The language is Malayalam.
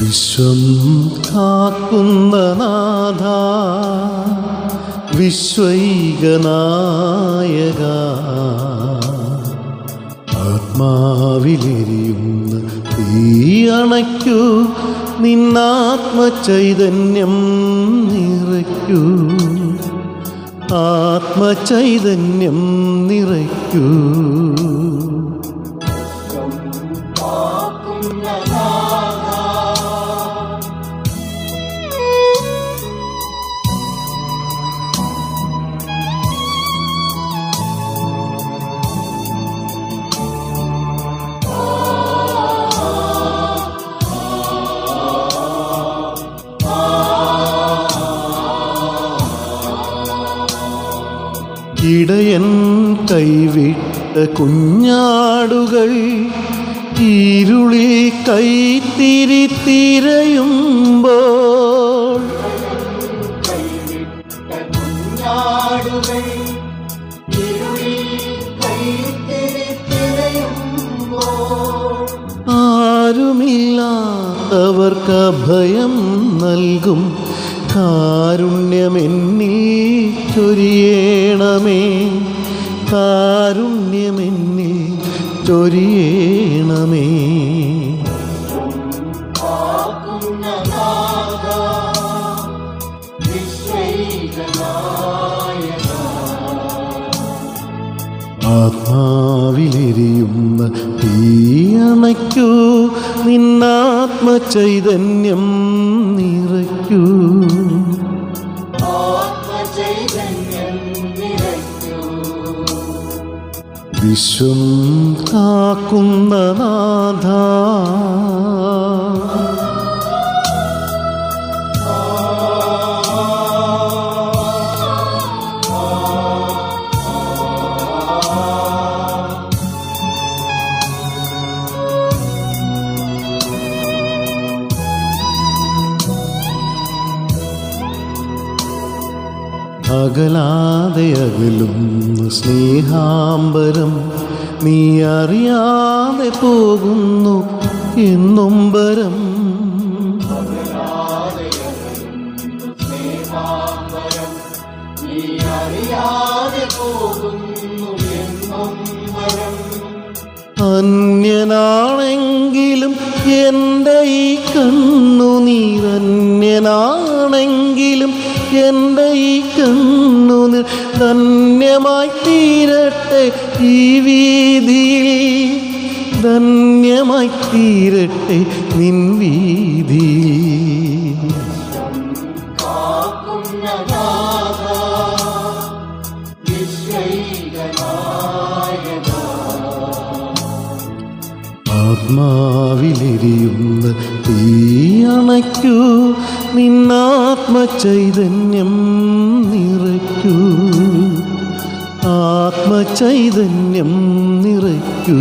വിശ്വം കാക്കുന്ന നാഥ വിശ്വൈകനായക. ആത്മാവിലെരിയുന്ന തീയണയ്ക്കൂ നിന്നാത്മചൈതന്യം നിറയ്ക്കൂ. ആത്മചൈതന്യം നിറയ്ക്കൂ. ഇടയൻ കൈവിട്ട കുഞ്ഞാടുകൾ ഇരുളിൽ കൈത്തിരി തിരയുമ്പോൾ കുഞ്ഞാടുകൾ ഇരുളിൽ കൈത്തിരിത്തിരയുമ്പോൾ ആരുമില്ലാത്തവർക്ക് ഭയം നൽകും. കാരുണ്യമെന്നിൽ ചൊരിയേണമേ കാരുണ്യമെന്നിൽ ചൊരിയേണമേ. ആത്മാവിലെരിയുന്ന തീയണയ്ക്കൂ നിന്നാത്മചൈതന്യം. വിശ്വം കാക്കുന്ന നാഥ. അകലാതെ സ്നേഹാംബരം നീ അറിയാതെ പോകുന്നു എന്നുംബരം വരം. പോകുന്നു അന്യനാണെങ്കിലും എന്റെ ഈ കണ്ണുനീർ അന്യനാണെങ്കിലും എന്റെ ഈ കണ്ണുനീർ ധന്യമായി തീരട്ടെ ഈ വീതിയിൽ. ധന്യമായി തീരട്ടെ നിൻ വീതിയിൽ. ആത്മാവിലെരിയുന്ന തീയണയ്ക്കൂ. നിന്നാത്മചൈതന്യം നിറയ്ക്കൂ. ആത്മചൈതന്യം നിറയ്ക്കൂ.